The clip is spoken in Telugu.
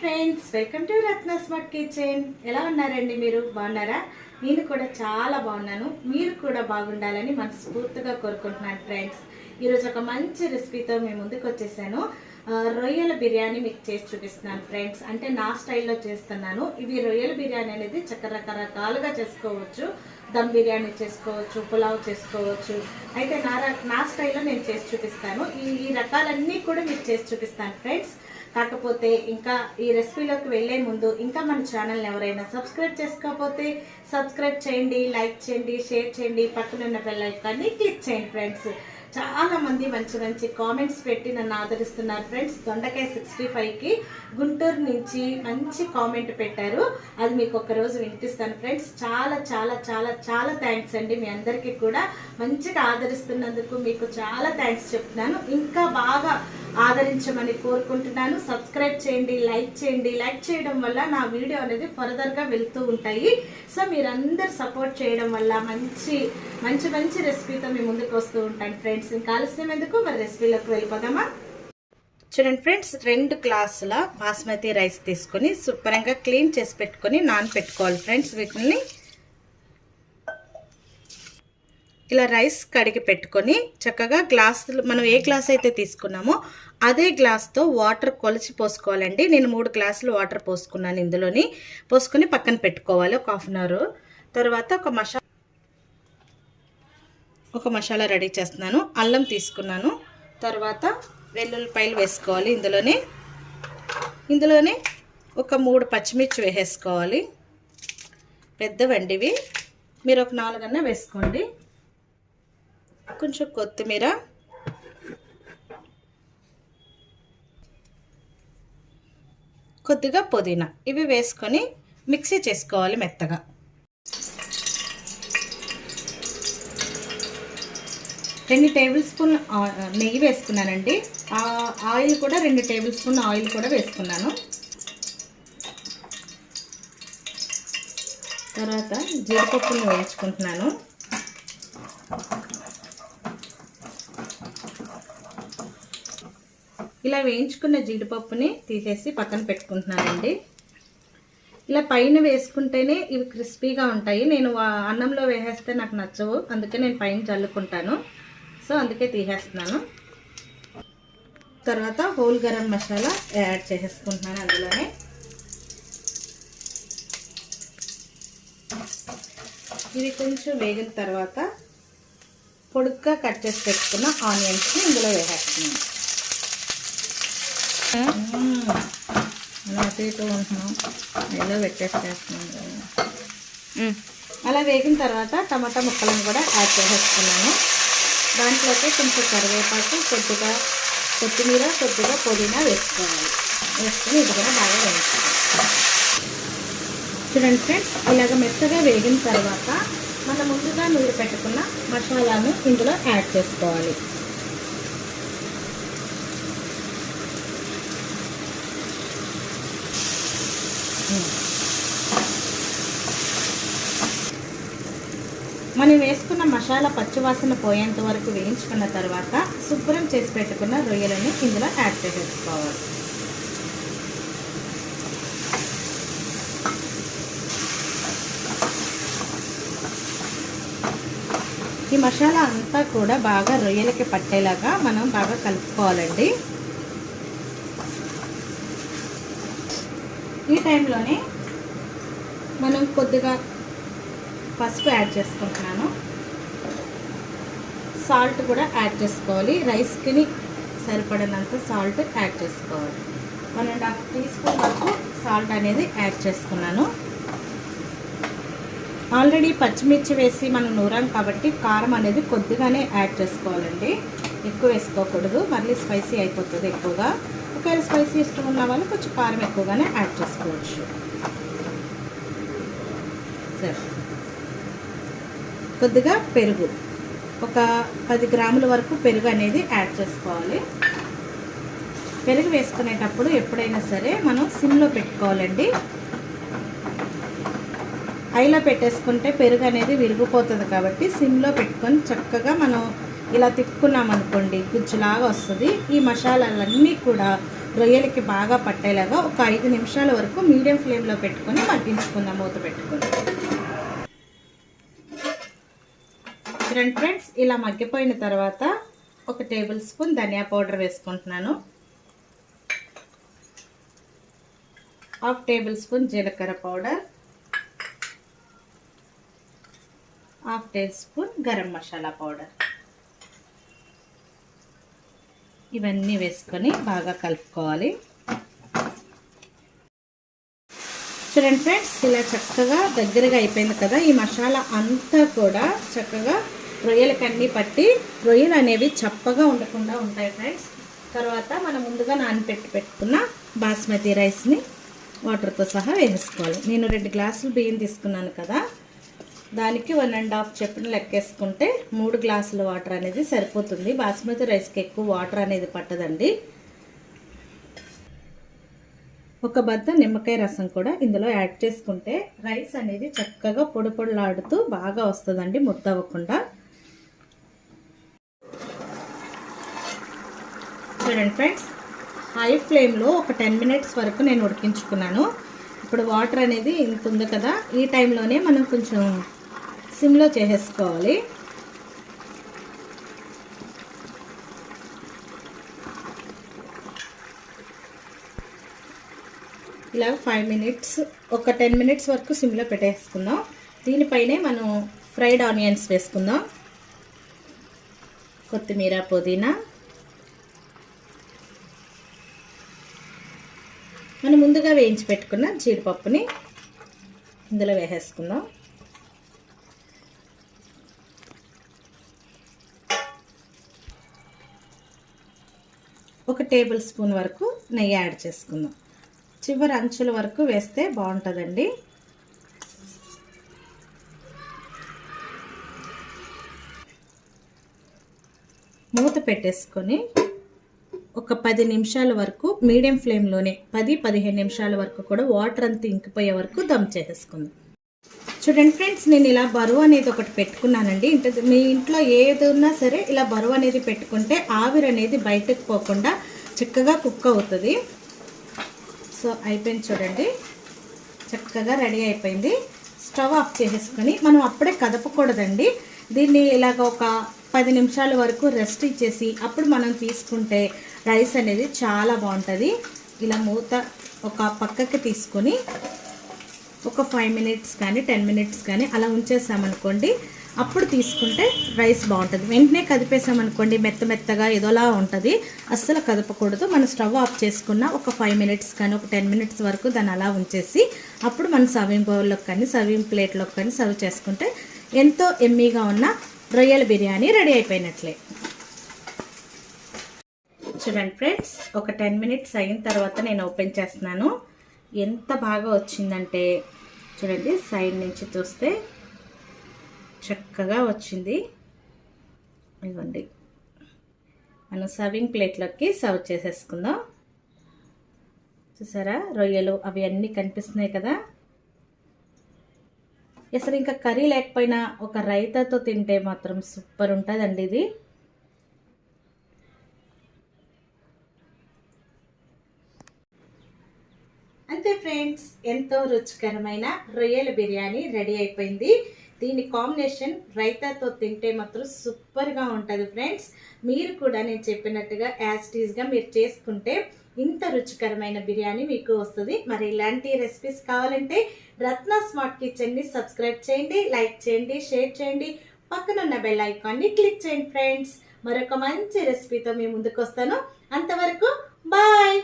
Friends welcome to Ratna smart kitchen. ఎలా ఉన్నారండి మీరు? బాగున్నారా? నేను కూడా చాలా బాగున్నాను. మీరు కూడా బాగుండాలని మనస్ఫూర్తిగా కోరుకుంటున్నాను ఫ్రెండ్స్. ఈరోజు ఒక మంచి రెసిపీతో మేము ముందుకు వచ్చేసాను. రొయ్యల బిర్యానీ మీకు చేసి చూపిస్తున్నాను ఫ్రెండ్స్. అంటే నా స్టైల్లో చేస్తున్నాను. ఇవి రొయ్యల బిర్యానీ అనేది చక్కర రకరకాలుగా చేసుకోవచ్చు. దమ్ బిర్యానీ చేసుకోవచ్చు పులావ్ చేసుకోవచ్చు. అయితే నా నా స్టైల్లో నేను చేసి చూపిస్తాను. ఈ ఈ రకాలన్నీ కూడా మీకు చేసి చూపిస్తాను ఫ్రెండ్స్. కాకపోతే ఇంకా ఈ రెసిపీలోకి వెళ్ళే ముందు ఇంకా మన ఛానల్ని ఎవరైనా సబ్స్క్రైబ్ చేసుకోకపోతే సబ్స్క్రైబ్ చేయండి లైక్ చేయండి షేర్ చేయండి. పక్కనున్న బెల్ ఐకాన్ని క్లిక్ చేయండి ఫ్రెండ్స్. చాలా మంది మంచి మంచి కామెంట్స్ పెట్టి నన్ను ఆదరిస్తున్నారు ఫ్రెండ్స్ దొండకాయ సిక్స్టీ ఫైవ్కి గుంటూరు నుంచి మంచి కామెంట్ పెట్టారు. అది మీకు ఒకరోజు వినిపిస్తాను ఫ్రెండ్స్ చాలా చాలా చాలా చాలా థ్యాంక్స్ అండి మీ అందరికీ కూడా. మంచిగా ఆదరిస్తున్నందుకు మీకు చాలా థ్యాంక్స్ చెప్తున్నాను. ఇంకా బాగా ఆదరించమని కోరుకుంటున్నాను. సబ్స్క్రైబ్ చేయండి లైక్ చేయండి. లైక్ చేయడం వల్ల నా వీడియో అనేది ఫర్దర్గా వెళ్తూ ఉంటాయి. సో మీరందరు సపోర్ట్ చేయడం వల్ల మంచి మంచి మంచి రెసిపీతో మీ ముందుకు వస్తూ ఉంటాను ఫ్రెండ్స్ ఫ్రెండ్స్ ఆలస్యం ఎందుకు? మరి రెసిపీలోకి వెళ్ళిపోదామా? చూడండి ఫ్రెండ్స్ రెండు గ్లాసుల బాస్మతి రైస్ తీసుకొని శుభ్రంగా క్లీన్ చేసి పెట్టుకొని నానపెట్టుకోవాలి ఫ్రెండ్స్ వీటిని. ఇలా రైస్ కడిగి పెట్టుకొని చక్కగా గ్లాసులు మనం ఏ గ్లాస్ అయితే తీసుకున్నామో అదే గ్లాస్తో వాటర్ కొలిచి పోసుకోవాలండి. నేను మూడు గ్లాసులు వాటర్ పోసుకున్నాను ఇందులోని. పోసుకొని పక్కన పెట్టుకోవాలి ఒక హాఫ్ అన్ అవర్. తర్వాత ఒక మసాలా ఒక మసాలా రెడీ చేస్తున్నాను. అల్లం తీసుకున్నాను. తర్వాత వెల్లుల్లిపాయలు వేసుకోవాలి ఇందులోనే. ఇందులోనే ఒక మూడు పచ్చిమిర్చి వేసేసుకోవాలి. పెద్దవండివి మీరు ఒక నాలుగన్నా వేసుకోండి. కొంచెం కొత్తిమీర. కొద్దిగా పుదీనా. ఇవి వేసుకొని మిక్సీ చేసుకోవాలి మెత్తగా. రెండు టేబుల్ స్పూన్ నెయ్యి వేసుకున్నానండి. ఆయిల్ కూడా రెండు టేబుల్ స్పూన్ ఆయిల్ కూడా వేసుకున్నాను. తర్వాత జీడిపప్పుని వేయించుకుంటున్నాను. ఇలా వేయించుకున్న జీడిపప్పుని తీసేసి పక్కన పెట్టుకుంటున్నానండి. ఇలా పైన వేసుకుంటేనే ఇవి క్రిస్పీగా ఉంటాయి. నేను అన్నంలో వేసేస్తే నాకు నచ్చవు. అందుకే నేను పైన చల్లుకుంటాను. సో అందుకే తీసేస్తున్నాను. తర్వాత హోల్ గరం మసాలా యాడ్ చేసేసుకుంటున్నాను అందులోనే. ఇవి కొంచెం వేగిన తర్వాత పొడుగ్గా కట్ చేసి పెట్టుకున్న ఆనియన్స్ని ఇందులో వేసేస్తున్నాను. అలా అటు ఉంటున్నాం. ఏదో పెట్టేసేస్తున్నాం అలా వేగిన తర్వాత టమాటా ముక్కలను కూడా యాడ్ చేసేసుకున్నాను దాంట్లోకి కొంచెం కరివేపాకు కొద్దిగా కొత్తిమీర కొద్దిగా పుదీనా వేసుకోవాలి. వేసుకుని ఇది కూడా బాగా వేయించాలి చూడండి ఫ్రెండ్స్ ఇలాగ మెత్తగా వేగిన తర్వాత మనం ముందుగా నూనె పెట్టుకున్న మసాలాను ఇందులో యాడ్ చేసుకోవాలి. మనం వేసుకున్న మసాలా పచ్చివాసన పోయేంత వరకు వేయించుకున్న తర్వాత శుభ్రం చేసి పెట్టుకున్న రొయ్యలని ఇందులో యాడ్ చేసేసుకోవాలి. ఈ మసాలా అంతా కూడా బాగా రొయ్యలకి పట్టేలాగా మనం బాగా కలుపుకోవాలండి. ఈ టైంలోనే మనం కొద్దిగా పసుపు యాడ్ చేసుకుంటున్నాను. సాల్ట్ కూడా యాడ్ చేసుకోవాలి. రైస్కి సరిపడినంత సాల్ట్ యాడ్ చేసుకోవాలి. One and half teaspoon వరకు సాల్ట్ అనేది యాడ్ చేసుకున్నాను. ఆల్రెడీ పచ్చిమిర్చి వేసి మనం నూరాం కాబట్టి కారం అనేది కొద్దిగానే యాడ్ చేసుకోవాలండి. ఎక్కువ వేసుకోకూడదు. మళ్ళీ స్పైసీ అయిపోతుంది ఎక్కువగా. ఒకవేళ స్పైసీ ఇష్టం ఉన్న వాళ్ళు కొంచెం కారం ఎక్కువగానే యాడ్ చేసుకోవచ్చు. సరే. కొద్దిగా పెరుగు. ఒక పది గ్రాముల వరకు పెరుగు అనేది యాడ్ చేసుకోవాలి. పెరుగు వేసుకునేటప్పుడు ఎప్పుడైనా సరే మనం సిమ్లో పెట్టుకోవాలండి. ఐలో పెట్టేసుకుంటే పెరుగు అనేది విరిగిపోతుంది కాబట్టి సిమ్లో పెట్టుకొని చక్కగా మనం ఇలా తిప్పుకున్నాం అనుకోండి గుజ్జులాగా వస్తుంది. ఈ మసాలాలన్నీ కూడా రొయ్యలకి బాగా పట్టేలాగా ఒక ఐదు నిమిషాల వరకు మీడియం ఫ్లేమ్లో పెట్టుకొని మగ్గించుకుందాం మూత పెట్టుకుని. చూడండి ఫ్రెండ్స్ ఇలా మగ్గిపోయిన తర్వాత ఒక టేబుల్ స్పూన్ ధనియా పౌడర్ వేసుకుంటున్నాను. హాఫ్ టేబుల్ స్పూన్ జీలకర్ర powder. Half tablespoon garam masala powder. ఇవన్నీ వేసుకొని బాగా కలుపుకోవాలి. చూడండి ఫ్రెండ్స్ ఇలా చక్కగా దగ్గరగా అయిపోయింది కదా ఈ మసాలా అంతా కూడా చక్కగా రొయ్యలకి అన్ని పట్టి రొయ్యలు అనేవి చప్పగా ఉండకుండా ఉంటాయి ఫ్రెండ్స్ తర్వాత మనం ముందుగా నానపెట్టి పెట్టుకున్న బాస్మతి రైస్ని వాటర్తో సహా వేసుకోవాలి నేను రెండు గ్లాసులు బియ్యం తీసుకున్నాను కదా. దానికి వన్ అండ్ హాఫ్ చెప్పిన లెక్కేసుకుంటే మూడు గ్లాసుల వాటర్ అనేది సరిపోతుంది. బాస్మతి రైస్కి ఎక్కువ వాటర్ అనేది పట్టదండి. ఒక బద్ద నిమ్మకాయ రసం కూడా ఇందులో యాడ్ చేసుకుంటే రైస్ అనేది చక్కగా పొడి పొడిలాడుతూ బాగా వస్తుందండి ముద్ద అవ్వకుండా చూడండి ఫ్రెండ్స్. హై ఫ్లేమ్లో ఒక టెన్ మినిట్స్ వరకు నేను ఉడికించుకున్నాను. ఇప్పుడు వాటర్ అనేది ఇంత ఉంది కదా ఈ టైంలోనే మనం కొంచెం సిమ్లో చేసేసుకోవాలి. ఇలా ఫైవ్ మినిట్స్ ఒక టెన్ మినిట్స్ వరకు సిమ్లో పెట్టేసుకుందాం. దీనిపైనే మనం ఫ్రైడ్ ఆనియన్స్ వేసుకుందాం. కొత్తిమీర పుదీనా మనం ముందుగా వేయించి పెట్టుకున్న జీడిపప్పుని ఇందులో వేసేసుకుందాం. ఒక టేబుల్ స్పూన్ వరకు నెయ్యి యాడ్ చేసుకుందాం. చివరి అంచుల వరకు వేస్తే బాగుంటుందండి. మూత పెట్టేసుకొని ఒక పది నిమిషాల వరకు మీడియం ఫ్లేమ్లోనే పది పదిహేను నిమిషాల వరకు కూడా వాటర్ అంతా ఇంకిపోయే వరకు దమ్ చేసేసుకుందాం. చూడండి ఫ్రెండ్స్ నేను ఇలా బరువు అనేది ఒకటి పెట్టుకున్నానండి. ఇంత మీ ఇంట్లో ఏది ఉన్నా సరే ఇలా బరువు అనేది పెట్టుకుంటే ఆవిరి అనేది బయటకు పోకుండా చక్కగా కుక్ అవుతుంది. సో అయిపోయింది చూడండి. చక్కగా రెడీ అయిపోయింది. స్టవ్ ఆఫ్ చేసేసుకొని మనం అప్పుడే కదపకూడదండి. దీన్ని ఇలాగ ఒక పది నిమిషాల వరకు రెస్ట్ ఇచ్చేసి అప్పుడు మనం తీసుకుంటే రైస్ అనేది చాలా బాగుంటుంది. ఇలా మూత ఒక పక్కకి తీసుకొని ఒక ఫైవ్ మినిట్స్ కానీ టెన్ మినిట్స్ కానీ అలా ఉంచేసామనుకోండి అప్పుడు తీసుకుంటే రైస్ బాగుంటుంది. వెంటనే కదిపేసామనుకోండి మెత్త మెత్తగా ఏదోలా ఉంటుంది. అస్సలు కదపకూడదు. మనం స్టవ్ ఆఫ్ చేసుకున్న ఒక ఫైవ్ మినిట్స్ కానీ ఒక టెన్ మినిట్స్ వరకు దాన్ని అలా ఉంచేసి అప్పుడు మనం సర్వింగ్ బౌల్లోకి కానీ సర్వింగ్ ప్లేట్లోకి కానీ సర్వ్ చేసుకుంటే ఎంతో ఎమ్మీగా ఉన్న రొయ్యల బిర్యానీ రెడీ అయిపోయినట్లే. చూడండి ఫ్రెండ్స్ ఒక టెన్ మినిట్స్ అయిన తర్వాత నేను ఓపెన్ చేస్తున్నాను. ఎంత బాగా వచ్చిందంటే చూడండి సైడ్ నుంచి చూస్తే చక్కగా వచ్చింది. ఇవ్వండి మనం సర్వింగ్ ప్లేట్లోకి సర్వ్ చేసేసుకుందాం. చూసారా? రొయ్యలు అవి అన్నీ కనిపిస్తున్నాయి కదా? అసలు ఇంకా కర్రీ లేకపోయినా ఒక రైతాతో తింటే మాత్రం సూపర్ ఉంటుందండి ఇది. అంతే ఫ్రెండ్స్ ఎంతో రుచికరమైన రొయ్యల బిర్యానీ రెడీ అయిపోయింది. దీని కాంబినేషన్ రైతాతో తింటే మాత్రం సూపర్గా ఉంటుంది ఫ్రెండ్స్. మీరు కూడా నేను చెప్పినట్టుగా యాజ్టీజ్గా మీరు చేసుకుంటే ఇంత రుచికరమైన బిర్యానీ మీకు వస్తుంది. మరి ఇలాంటి రెసిపీస్ కావాలంటే రత్న స్మార్ట్ కిచెన్ని సబ్స్క్రైబ్ చేయండి లైక్ చేయండి షేర్ చేయండి. పక్కనున్న బెల్ ఐకాన్ని క్లిక్ చేయండి ఫ్రెండ్స్. మరొక మంచి రెసిపీతో మీ ముందుకు వస్తాను. అంతవరకు బాయ్!